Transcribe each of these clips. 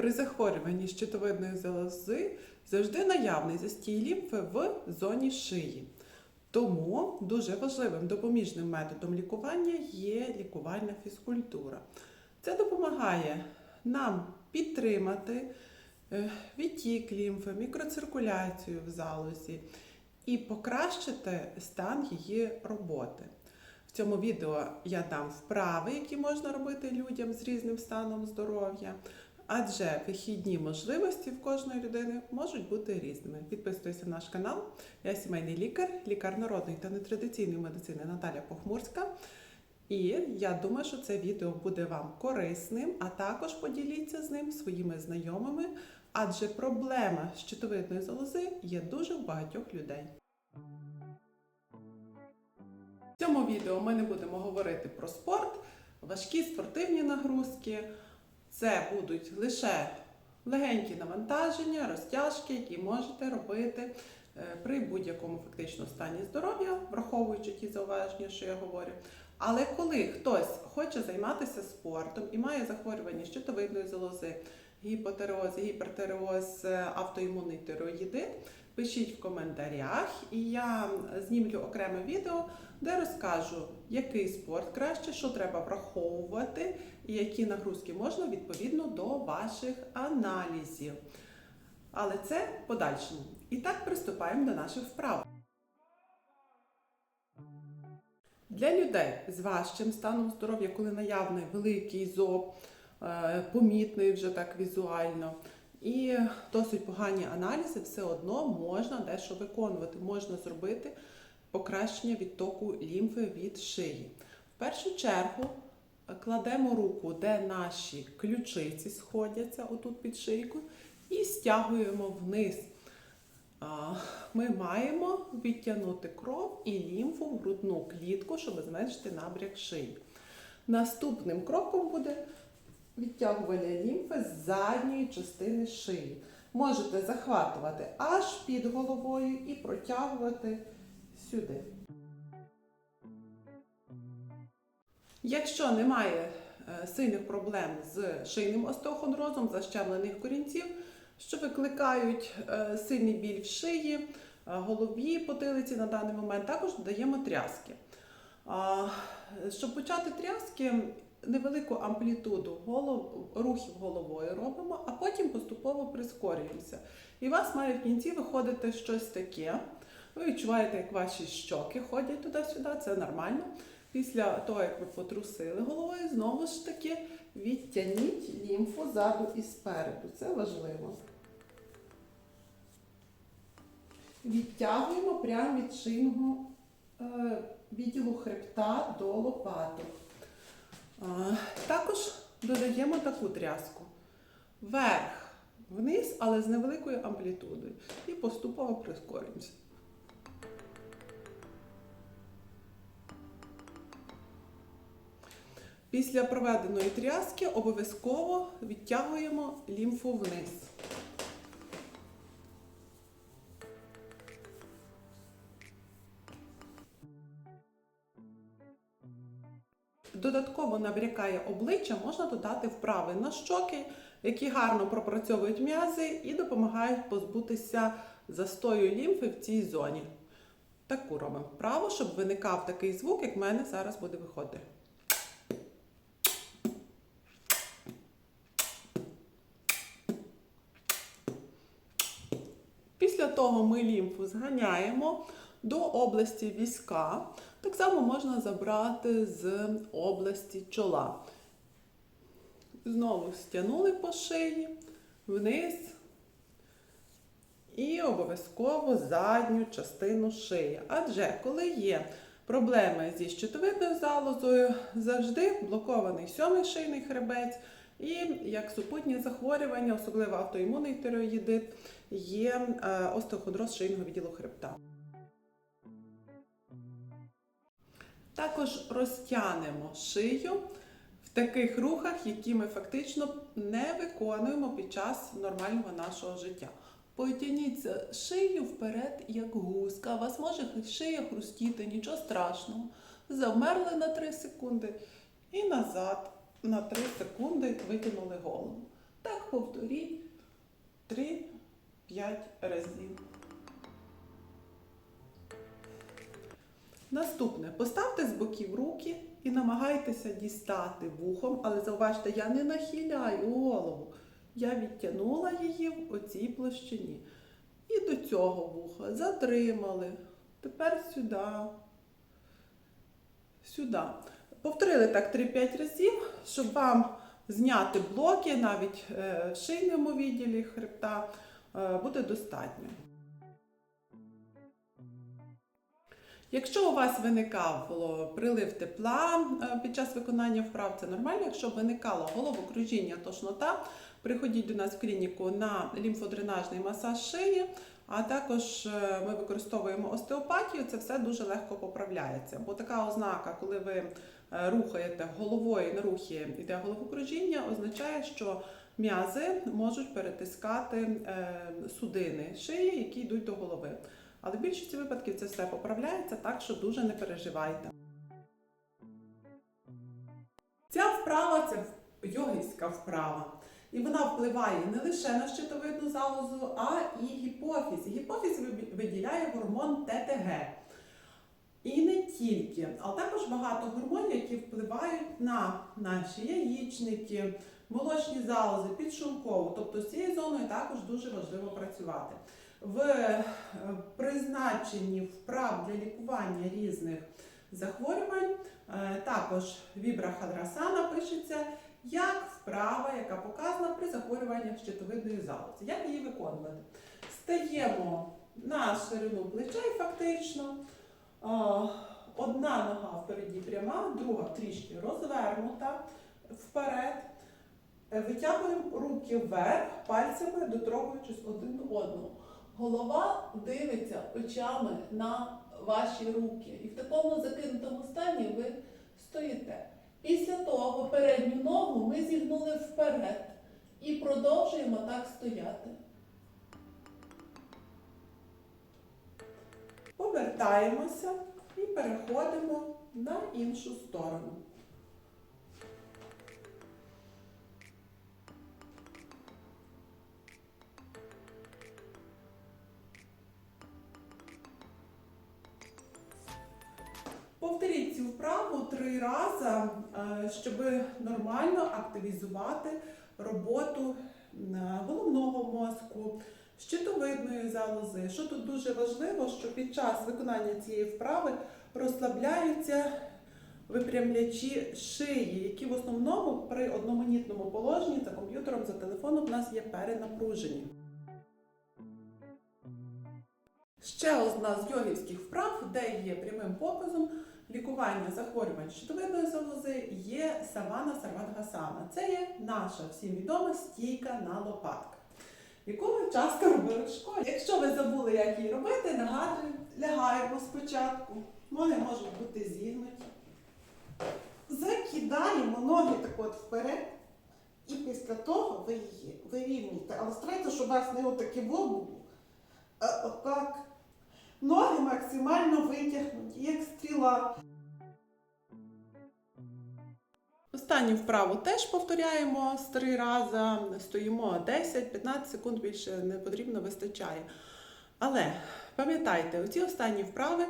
При захворюванні щитовидної залози завжди наявний застій лімфи в зоні шиї. Тому дуже важливим допоміжним методом лікування є лікувальна фізкультура. Це допомагає нам підтримати е, відтік лімфи, мікроциркуляцію в залозі і покращити стан її роботи. В цьому відео я дам вправи, які можна робити людям з різним станом здоров'я, адже вихідні можливості в кожної людини можуть бути різними. Підписуйтесь на наш канал. Я сімейний лікар, лікар народної та нетрадиційної медицини Наталя Похмурська. І я думаю, що це відео буде вам корисним, а також поділіться з ним своїми знайомими, адже проблема щитовидної залози є дуже у багатьох людей. В цьому відео ми не будемо говорити про спорт, важкі спортивні нагрузки. Це будуть лише легенькі навантаження, розтяжки, які можете робити е, при будь-якому фактично стані здоров'я, враховуючи ті зауваження, що я говорю. Але коли хтось хоче займатися спортом і має захворювання щитовидної залози, гіпотереоз, гіпертереоз, е, автоімунний тироїдит, пишіть в коментарях, і я знімлю окреме відео, де розкажу, який спорт краще, що треба враховувати, і які нагрузки можна відповідно до ваших аналізів. Але це подальшому. І так приступаємо до наших вправ. Для людей з важчим станом здоров'я, коли наявний великий зоб, е, помітний вже так візуально, і досить погані аналізи, все одно можна дещо виконувати. Можна зробити покращення відтоку лімфи від шиї. В першу чергу кладемо руку, де наші ключиці сходяться, отут під шийкою, і стягуємо вниз. Ми маємо відтягнути кров і лімфу в грудну клітку, щоб зменшити набряк шиї. Наступним кроком буде відтягування лімфи з задньої частини шиї. Можете захватувати аж під головою і протягувати сюди. Якщо немає е, сильних проблем з шийним остеохондрозом, защемлених корінців, що викликають е, сильний біль в шиї, е, голові, потилиці на даний момент, також додаємо тряски. Щоб почати тряски, невелику амплітуду голов, рухів головою робимо, а потім поступово прискорюємося. І у вас має в кінці виходити щось таке. Ви відчуваєте, як ваші щоки ходять туди-сюди, це нормально. Після того, як ви потрусили головою, знову ж таки відтягніть лімфу ззаду і спереду. Це важливо. Відтягуємо прямо від шийного е, відділу хребта до лопаток. Також додаємо таку тряску. Вверх, вниз, але з невеликою амплітудою. І поступово прискорюємося. Після проведеної тряски обов'язково відтягуємо лімфу вниз. Додатково набрякає обличчя, можна додати вправи на щоки, які гарно пропрацьовують м'язи і допомагають позбутися застою лімфи в цій зоні. Таку робимо вправу, щоб виникав такий звук, як в мене зараз буде виходити. Після ми лімфу зганяємо до області візка. Так само можна забрати з області чола. Знову стягнули по шиї, вниз і обов'язково задню частину шиї. Адже коли є проблеми зі щитовидною залозою, завжди блокований сьомий шийний хребець. І як супутнє захворювання, особливо автоімунний тироїдит, є е, остеохондроз шийного відділу хребта. Також розтягнемо шию в таких рухах, які ми фактично не виконуємо під час нормального нашого життя. Потягніться шию вперед, як гуска. У вас може шия хрустіти, нічого страшного. Завмерли на 3 секунди і назад на 3 секунди витягнули голову. Так повторіть 3-5 разів. Наступне. Поставте з боків руки і намагайтеся дістати вухом, але зауважте, я не нахиляю голову. Я відтягнула її в оцій площині. І до цього вуха затримали. Тепер сюди. Сюди. Повторили так 3-5 разів, щоб вам зняти блоки навіть е, в шийному відділі хребта е, буде достатньо. Якщо у вас виникав прилив тепла е, під час виконання вправ, це нормально. Якщо виникало головокружіння, тошнота, приходіть до нас в клініку на лімфодренажний масаж шиї, а також ми використовуємо остеопатію, це все дуже легко поправляється. Бо така ознака, коли ви рухаєте головою на рухі йде головокружіння, означає, що м'язи можуть перетискати е, судини шиї, які йдуть до голови. Але в більшості випадків це все поправляється, так що дуже не переживайте. Ця вправа це йогівська вправа. І вона впливає не лише на щитовидну залозу, а і гіпофіз. Гіпофіз виділяє гормон ТТГ. І не тільки, але також багато гормонів, які впливають на наші яєчники, молочні залози, підшлункову. Тобто з цією зоною також дуже важливо працювати. В е, призначенні вправ для лікування різних захворювань е, також вібрахадрасана пишеться як вправа, яка показана при захворюваннях щитовидної залози. Як її виконувати? Стаємо на ширину плечей фактично. Одна нога впереді пряма, друга трішки розвернута вперед. Е, Витягуємо руки вверх, пальцями доторкуючись один до одного. Голова дивиться очами на ваші руки. І в такому закинутому стані ви стоїте. Після того передню ногу ми зігнули вперед і продовжуємо так стояти. Повертаємося і переходимо на іншу сторону. Повторіть цю вправу три рази, е, щоб нормально активізувати роботу е, головного мозку, щитовидної залози. Що тут дуже важливо, що під час виконання цієї вправи розслабляються випрямлячі шиї, які в основному при одноманітному положенні за комп'ютером, за телефоном в нас є перенапружені. Ще одна з йогівських вправ, де є прямим показом лікування захворювань щитовидної залози, є савана сарватгасана. Це є наша всім відома стійка на лопатках, яку ми часто робили в школі. Якщо ви забули, як її робити, нагадую, лягаємо спочатку. Ноги можуть бути зігнуті. Закидаємо ноги так от вперед. І після того ви її вирівнюєте. Але старайтеся, щоб у вас не отакі було, отак. Ноги максимально витягнуті, як стріла. Останню вправу теж повторяємо з три рази. Стоїмо 10-15 секунд більше не потрібно, вистачає. Але пам'ятайте, оці останні вправи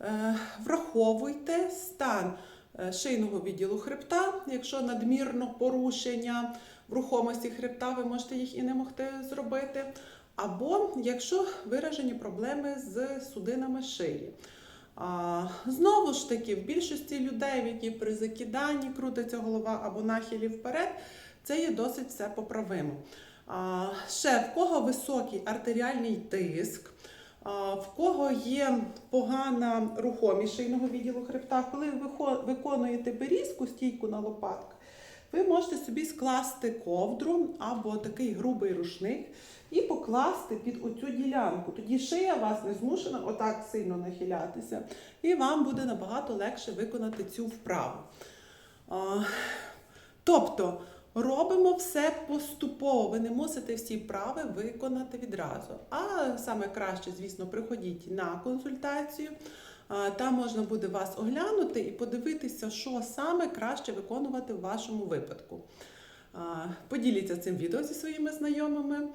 е, враховуйте стан е, шийного відділу хребта. Якщо надмірно порушення в рухомості хребта, ви можете їх і не могти зробити. Або якщо виражені проблеми з судинами шиї. Знову ж таки, в більшості людей, в які при закиданні крутиться голова або нахилі вперед, це є досить все поправимо. Ще в кого високий артеріальний тиск, в кого є погана рухомість шийного відділу хребта, коли ви виконуєте берізку, стійку на лопатках, ви можете собі скласти ковдру або такий грубий рушник і покласти під оцю ділянку. Тоді шия вас не змушена отак сильно нахилятися, і вам буде набагато легше виконати цю вправу. А, тобто робимо все поступово. Ви не мусите всі вправи виконати відразу. А саме краще, звісно, приходіть на консультацію. Там можна буде вас оглянути і подивитися, що саме краще виконувати в вашому випадку. Поділіться цим відео зі своїми знайомими.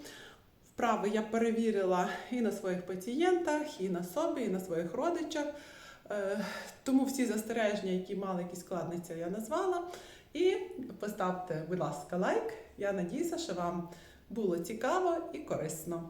Вправи я перевірила і на своїх пацієнтах, і на собі, і на своїх родичах. Е, Тому всі застереження, які мали якісь складниці, я назвала. І поставте, будь ласка, лайк. Я надіюся, що вам було цікаво і корисно.